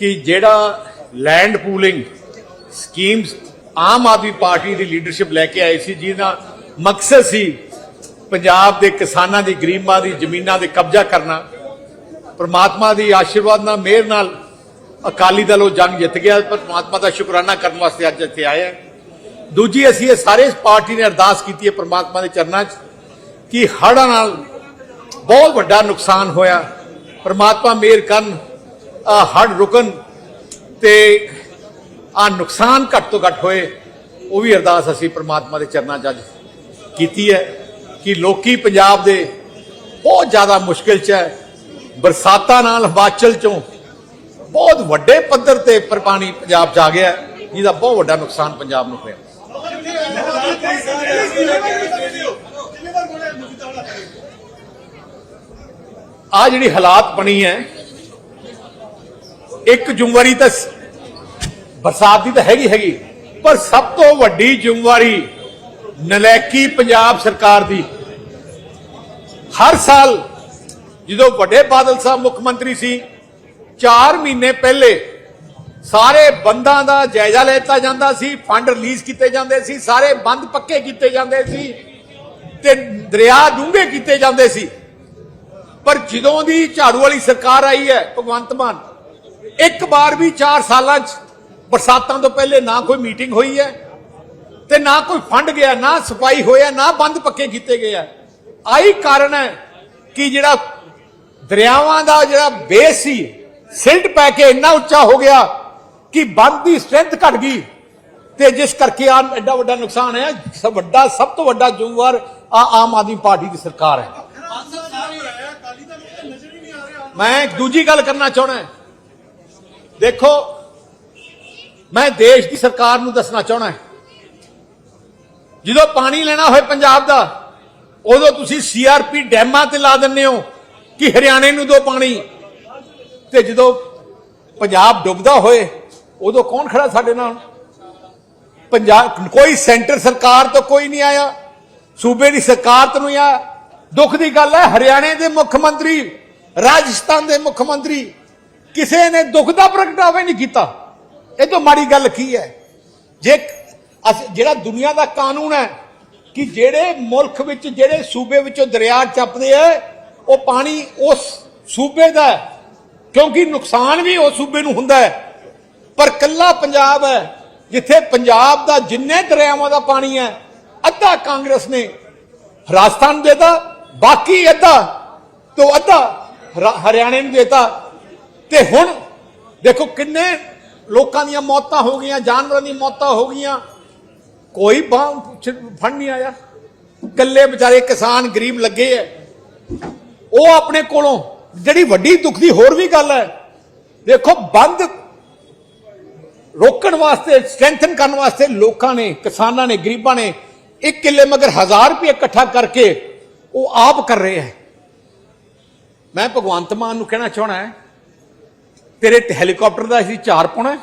ਕਿ ਜਿਹੜਾ land pooling schemes Aam Aadmi Party ਦੀ leadership ਲੈ ਕੇ ਆਈ ਸੀ, ਜਿਹਦਾ ਮਕਸਦ ਸੀ ਪੰਜਾਬ ਦੇ ਕਿਸਾਨਾਂ ਦੀ, ਗਰੀਬਾਂ ਦੀ, ਜ਼ਮੀਨਾਂ ਦੇ ਕਬਜ਼ਾ ਕਰਨਾ। ਪਰਮਾਤਮਾ ਦੀ ਆਸ਼ੀਰਵਾਦ ਨਾਲ, ਮਿਹਰ ਨਾਲ ਅਕਾਲੀ ਦਲ ਉਹ ਜੰਗ ਜਿੱਤ ਗਿਆ। ਪਰਮਾਤਮਾ ਦਾ ਸ਼ੁਕਰਾਨਾ ਕਰਨ ਵਾਸਤੇ ਅੱਜ ਇੱਥੇ ਆਏ ਹਾਂ। ਦੂਜੀ, ਅਸੀਂ ਇਹ ਸਾਰੇ ਪਾਰਟੀ ਨੇ ਅਰਦਾਸ ਕੀਤੀ ਹੈ ਪਰਮਾਤਮਾ ਦੇ ਚਰਨਾਂ 'ਚ ਕਿ ਹੜ੍ਹਾਂ ਨਾਲ ਬਹੁਤ ਵੱਡਾ ਨੁਕਸਾਨ ਹੋਇਆ। ਪਰਮਾਤਮਾ ਮਿਹਰ ਕਰਨ ਆਹ ਹੜ੍ਹ ਰੁਕਣ ਤੇ ਆ ਨੁਕਸਾਨ ਘੱਟ ਤੋਂ ਘੱਟ ਹੋਏ, ਉਹ ਵੀ ਅਰਦਾਸ ਅਸੀਂ ਪ੍ਰਮਾਤਮਾ ਦੇ ਚਰਨਾਂ 'ਚ ਅੱਜ ਕੀਤੀ ਹੈ ਕਿ ਲੋਕੀ ਪੰਜਾਬ ਦੇ ਬਹੁਤ ਜ਼ਿਆਦਾ ਮੁਸ਼ਕਿਲ 'ਚ ਹੈ, ਬਰਸਾਤਾਂ ਨਾਲ ਹਿਮਾਚਲ 'ਚੋਂ ਬਹੁਤ ਵੱਡੇ ਪੱਧਰ ਤੇ ਪਰ ਪਾਣੀ ਪੰਜਾਬ 'ਚ ਆ ਗਿਆ ਜਿਹਦਾ ਬਹੁਤ ਵੱਡਾ ਨੁਕਸਾਨ ਪੰਜਾਬ ਨੂੰ ਹੋਇਆ। ਆ ਜਿਹੜੀ ਹਾਲਾਤ ਬਣੀ ਹੈ ਇੱਕ ਜ਼ਿੰਮੇਵਾਰੀ ਤਾਂ ਬਰਸਾਤ ਦੀ ਤਾਂ ਹੈਗੀ ਹੈਗੀ, ਪਰ ਸਭ ਤੋਂ ਵੱਡੀ ਜ਼ਿੰਮੇਵਾਰੀ ਨਲੈਕੀ ਪੰਜਾਬ ਸਰਕਾਰ ਦੀ। ਹਰ ਸਾਲ ਜਦੋਂ ਵੱਡੇ ਬਾਦਲ ਸਾਹਿਬ ਮੁੱਖ ਮੰਤਰੀ ਸੀ 4 ਮਹੀਨੇ ਪਹਿਲੇ ਸਾਰੇ ਬੰਦਾਂ ਦਾ ਜਾਇਜ਼ਾ ਲੈਤਾ ਜਾਂਦਾ ਸੀ, ਫੰਡ ਰਿਲੀਜ਼ ਕੀਤੇ ਜਾਂਦੇ ਸੀ, ਸਾਰੇ ਬੰਦ ਪੱਕੇ ਕੀਤੇ ਜਾਂਦੇ ਸੀ ਤੇ ਦਰਿਆ ਡੂੰਘੇ ਕੀਤੇ ਜਾਂਦੇ ਸੀ। ਪਰ ਜਦੋਂ ਦੀ ਝਾੜੂ ਵਾਲੀ ਸਰਕਾਰ ਆਈ ਹੈ, ਭਗਵੰਤ ਮਾਨ ਇੱਕ ਵਾਰ ਵੀ 4 ਸਾਲਾਂ 'ਚ ਬਰਸਾਤਾਂ ਤੋਂ ਪਹਿਲੇ ਨਾ ਕੋਈ ਮੀਟਿੰਗ ਹੋਈ ਹੈ ਤੇ ਨਾ ਕੋਈ ਫੰਡ ਗਿਆ ਨਾ ਸਫ਼ਾਈ ਹੋਇਆ ਨਾ ਬੰਦ ਪੱਕੇ ਕੀਤੇ ਗਏ ਆ। ਆਹੀ ਕਾਰਨ ਹੈ ਕਿ ਜਿਹੜਾ ਦਰਿਆਵਾਂ ਦਾ ਜਿਹੜਾ ਬੇਸ ਸੀ ਸਿਲਟ ਪੈ ਕੇ ਇੰਨਾ ਉੱਚਾ ਹੋ ਗਿਆ ਕਿ ਬੰਦ ਦੀ ਸਟਰੈਂਥ ਘਟ ਗਈ ਤੇ ਜਿਸ ਕਰਕੇ ਆ ਐਡਾ ਵੱਡਾ ਨੁਕਸਾਨ ਹੈ ਸਭ ਵੱਡਾ ਸਭ ਤੋਂ ਵੱਡਾ ਜ਼ਿੰਮੇਵਾਰ ਆ ਆਮ ਆਦਮੀ ਪਾਰਟੀ ਦੀ ਸਰਕਾਰ ਹੈ। ਮੈਂ ਦੂਜੀ ਗੱਲ ਕਰਨਾ ਚਾਹਣਾ ਹੈ। ਦੇਖੋ, ਮੈਂ ਦੇਸ਼ ਦੀ ਸਰਕਾਰ ਨੂੰ ਦੱਸਣਾ ਚਾਹਣਾ ਜਦੋਂ ਪਾਣੀ ਲੈਣਾ ਹੋਏ ਪੰਜਾਬ ਦਾ, ਉਦੋਂ ਤੁਸੀਂ ਸੀਆਰਪੀ ਡੈਮਾਂ ਤੇ ਲਾ ਦਿੰਦੇ ਹੋ ਕਿ ਹਰਿਆਣੇ ਨੂੰ ਦੋ ਪਾਣੀ। ਤੇ ਜਦੋਂ ਪੰਜਾਬ ਡੁੱਬਦਾ ਹੋਏ, ਉਦੋਂ ਕੌਣ ਖੜਾ ਸਾਡੇ ਨਾਲ? ਪੰਜਾਬ, ਕੋਈ ਸੈਂਟਰ ਸਰਕਾਰ ਤੋਂ ਕੋਈ ਨਹੀਂ ਆਇਆ। ਸੂਬੇ ਦੀ ਸਰਕਾਰ ਤੋਂ ਨਹੀਂ ਆਇਆ। ਦੁੱਖ ਦੀ ਗੱਲ ਹੈ, ਹਰਿਆਣੇ ਦੇ ਮੁੱਖ ਮੰਤਰੀ, ਰਾਜਸਥਾਨ ਦੇ ਮੁੱਖ ਮੰਤਰੀ ਕਿਸੇ ਨੇ ਦੁੱਖ ਦਾ ਪ੍ਰਗਟਾਵਾ ਨਹੀਂ ਕੀਤਾ। ਇਹ ਤੋਂ ਮਾੜੀ ਗੱਲ ਕੀ ਹੈ? ਜੇ ਅਸ- ਜਿਹੜਾ ਦੁਨੀਆ ਦਾ ਕਾਨੂੰਨ ਹੈ ਕਿ ਜਿਹੜੇ ਮੁਲਕ ਵਿੱਚ, ਜਿਹੜੇ ਸੂਬੇ ਵਿੱਚੋਂ ਦਰਿਆ ਚੱਪਦੇ ਆ, ਉਹ ਪਾਣੀ ਉਸ ਸੂਬੇ ਦਾ ਕਿਉਂਕਿ ਨੁਕਸਾਨ ਵੀ ਉਸ ਸੂਬੇ ਨੂੰ ਹੁੰਦਾ ਹੈ। ਪਰ ਕੱਲਾ ਪੰਜਾਬ ਹੈ, ਜਿੱਥੇ ਪੰਜਾਬ ਦਾ ਜਿੰਨੇ ਦਰਿਆਵਾਂ ਦਾ ਪਾਣੀ ਹੈ, ਅੱਧਾ ਕਾਂਗਰਸ ਨੇ ਰਾਜਸਥਾਨ ਨੂੰ ਦੇਤਾ, ਬਾਕੀ ਅੱਧਾ ਤੋਂ ਅੱਧਾ ਹਰਿਆਣੇ ਨੂੰ ਦੇਤਾ। ਤੇ ਹੁਣ ਦੇਖੋ ਕਿੰਨੇ ਲੋਕਾਂ ਦੀਆਂ ਮੌਤਾਂ ਹੋ ਗਈਆਂ, ਜਾਨਵਰਾਂ ਦੀਆਂ ਮੌਤਾਂ ਹੋ ਗਈਆਂ। ਕੋਈ ਬਾਹ ਫੰਡ ਨਹੀਂ ਆਇਆ। ਕੱਲੇ ਵਿਚਾਰੇ ਕਿਸਾਨ ਗਰੀਬ ਲੱਗੇ ਐ। ਉਹ ਆਪਣੇ ਕੋਲੋਂ ਜਿਹੜੀ ਵੱਡੀ ਦੁੱਖ ਦੀ ਹੋਰ ਵੀ ਗੱਲ ਹੈ ਦੇਖੋ ਬੰਦ ਰੋਕਣ ਵਾਸਤੇ ਸਟਰੈਂਥਨ ਕਰਨ ਵਾਸਤੇ ਲੋਕਾਂ ਨੇ, ਕਿਸਾਨਾਂ ਨੇ, ਗਰੀਬਾਂ ਨੇ ਇੱਕ ਕਿੱਲੇ ਮਗਰ 1000 ਰੁਪਏ ਇਕੱਠਾ ਕਰਕੇ ਉਹ ਆਪ ਕਰ ਰਹੇ ਹੈ ਮੈਂ ਭਗਵੰਤ ਮਾਨ ਨੂੰ ਕਹਿਣਾ ਚਾਹਣਾ ਹੈ ਤੇਰੇ ਤੇ ਹੈਲੀਕਾਪਟਰ ਦਾ ਅਸੀਂ ਚਾਰ ਪਾਉਣਾ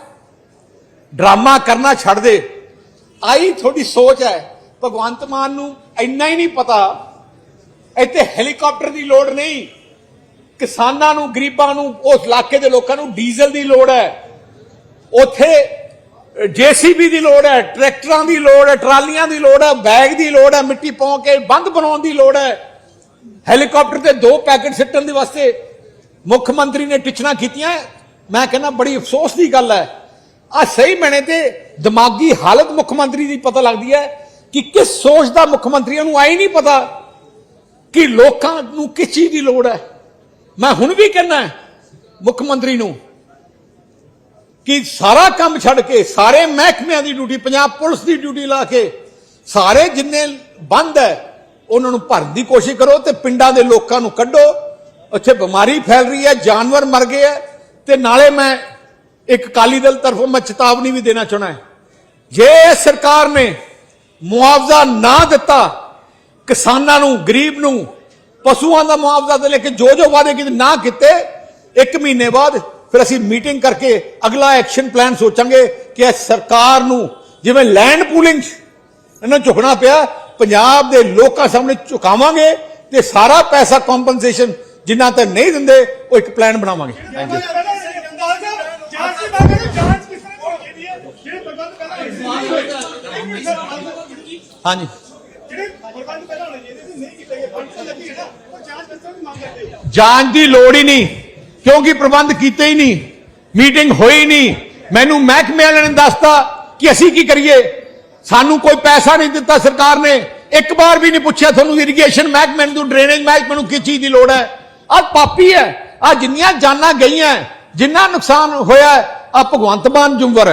ਡਰਾਮਾ ਕਰਨਾ ਛੱਡ ਦੇ। ਆਈ ਤੁਹਾਡੀ ਸੋਚ ਹੈ। ਭਗਵੰਤ ਮਾਨ ਨੂੰ ਇੰਨਾ ਹੀ ਨਹੀਂ ਪਤਾ। ਇੱਥੇ ਹੈਲੀਕਾਪਟਰ ਦੀ ਲੋੜ ਨਹੀਂ। ਕਿਸਾਨਾਂ ਨੂੰ, ਗਰੀਬਾਂ ਨੂੰ, ਉਸ ਇਲਾਕੇ ਦੇ ਲੋਕਾਂ ਨੂੰ ਡੀਜ਼ਲ ਦੀ ਲੋੜ ਹੈ। ਉੱਥੇ ਜੀਸੀਬੀ ਦੀ ਲੋੜ ਹੈ, ਟਰੈਕਟਰਾਂ ਦੀ ਲੋੜ ਹੈ, ਟਰਾਲੀਆਂ ਦੀ ਲੋੜ ਹੈ, ਬੈਗ ਦੀ ਲੋੜ ਹੈ, ਮਿੱਟੀ ਪਾਉ ਕੇ ਬੰਦ ਬਣਾਉਣ ਦੀ ਲੋੜ ਹੈ। ਹੈਲੀਕਾਪਟਰ ਤੇ ਦੋ ਪੈਕੇਟ ਸਿੱਟਣ ਦੇ ਵਾਸਤੇ ਮੁੱਖ ਮੰਤਰੀ ਨੇ ਟਿਚਣਾ ਕੀਤੀਆਂ। ਮੈਂ ਕਹਿੰਦਾ ਬੜੀ ਅਫਸੋਸ ਦੀ ਗੱਲ ਹੈ। ਆ ਸਹੀ ਮੈਨੇ ਤੇ ਦਿਮਾਗੀ ਹਾਲਤ ਮੁੱਖ ਮੰਤਰੀ ਦੀ ਪਤਾ ਲੱਗਦੀ ਹੈ ਕਿ ਕਿਸ ਸੋਚ ਦਾ ਮੁੱਖ ਮੰਤਰੀਆਂ ਨੂੰ ਆਈ ਨਹੀਂ ਪਤਾ ਕਿ ਲੋਕਾਂ ਨੂੰ ਕਿਸ ਚੀਜ਼ ਦੀ ਲੋੜ ਹੈ। ਮੈਂ ਹੁਣ ਵੀ ਕਹਿੰਦਾ ਮੁੱਖ ਮੰਤਰੀ ਨੂੰ ਕਿ ਸਾਰਾ ਕੰਮ ਛੱਡ ਕੇ, ਸਾਰੇ ਮਹਿਕਮਿਆਂ ਦੀ ਡਿਊਟੀ, ਪੰਜਾਬ ਪੁਲਿਸ ਦੀ ਡਿਊਟੀ ਲਾ ਕੇ ਸਾਰੇ ਜਿੰਨੇ ਬੰਦ ਹੈ, ਉਹਨਾਂ ਨੂੰ ਭਰਨ ਦੀ ਕੋਸ਼ਿਸ਼ ਕਰੋ ਤੇ ਪਿੰਡਾਂ ਦੇ ਲੋਕਾਂ ਨੂੰ ਕੱਢੋ। ਉੱਥੇ ਬਿਮਾਰੀ ਫੈਲ ਰਹੀ ਹੈ, ਜਾਨਵਰ ਮਰ ਗਏ ਹੈ। ਤੇ ਨਾਲੇ ਮੈਂ ਇੱਕ ਕਾਲੀ ਦਲ ਤਰਫੋਂ ਮੈਂ ਚੇਤਾਵਨੀ ਵੀ ਦੇਣਾ ਚਾਹਣਾ ਹੈ। ਜੇ ਸਰਕਾਰ ਨੇ ਮੁਆਵਜ਼ਾ ਨਾ ਦਿੱਤਾ, ਕਿਸਾਨਾਂ ਨੂੰ, ਗਰੀਬ ਨੂੰ, ਪਸ਼ੂਆਂ ਦਾ ਮੁਆਵਜ਼ਾ ਦੇ ਲੈ ਕੇ ਜੋ ਜੋ ਵਾਅਦੇ ਕੀਤੇ ਨਾ ਕੀਤੇ, ਇੱਕ ਮਹੀਨੇ ਬਾਅਦ ਫਿਰ ਅਸੀਂ ਮੀਟਿੰਗ ਕਰਕੇ ਅਗਲਾ ਐਕਸ਼ਨ ਪਲਾਨ ਸੋਚਾਂਗੇ ਕਿ ਇਹ ਸਰਕਾਰ ਨੂੰ ਜਿਵੇਂ ਲੈਂਡ ਪੂਲਿੰਗ ਇਹਨਾਂ ਨੂੰ ਝੁਕਣਾ ਪਿਆ, ਪੰਜਾਬ ਦੇ ਲੋਕਾਂ ਸਾਹਮਣੇ ਝੁਕਾਵਾਂਗੇ ਤੇ ਸਾਰਾ ਪੈਸਾ ਕੰਪਨਸੇਸ਼ਨ ਜਿੰਨਾ ਤੇ ਨਹੀਂ ਦਿੰਦੇ ਉਹ ਇੱਕ ਪਲਾਨ ਬਣਾਵਾਂਗੇ। ਥੈਂਕ ਯੂ ਹਾਂਜੀ। ਜਾਂਚ ਦੀ ਲੋੜ ਹੀ ਨਹੀਂ ਕਿਉਂਕਿ ਪ੍ਰਬੰਧ ਕੀਤੇ ਹੀ ਨਹੀਂ ਮੀਟਿੰਗ ਹੋਈ ਨਹੀਂ। ਮੈਨੂੰ ਮਹਿਕਮੇ ਵਾਲਿਆਂ ਨੇ ਦੱਸਤਾ ਕਿ ਅਸੀਂ ਕੀ ਕਰੀਏ। ਸਾਨੂੰ ਕੋਈ ਪੈਸਾ ਨਹੀਂ ਦਿੱਤਾ ਸਰਕਾਰ ਨੇ। ਇੱਕ ਵਾਰ ਵੀ ਨਹੀਂ ਪੁੱਛਿਆ ਤੁਹਾਨੂੰ ਇਰੀਗੇਸ਼ਨ ਮਹਿਕਮੇ ਨੂੰ ਡਰੇਨੇਜ ਮਹਿਕਮੇ ਨੂੰ ਕੀ ਚੀਜ਼ ਦੀ ਲੋੜ ਹੈ। ਆ ਪਾਪੀ ਹੈ ਆ ਜਿੰਨੀਆਂ ਜਾਨਾਂ ਗਈਆਂ ਜਿੰਨਾ ਨੁਕਸਾਨ ਹੋਇਆ ਆ ਭਗਵੰਤ ਮਾਨ ਜੁੰਵਰ ਹੈ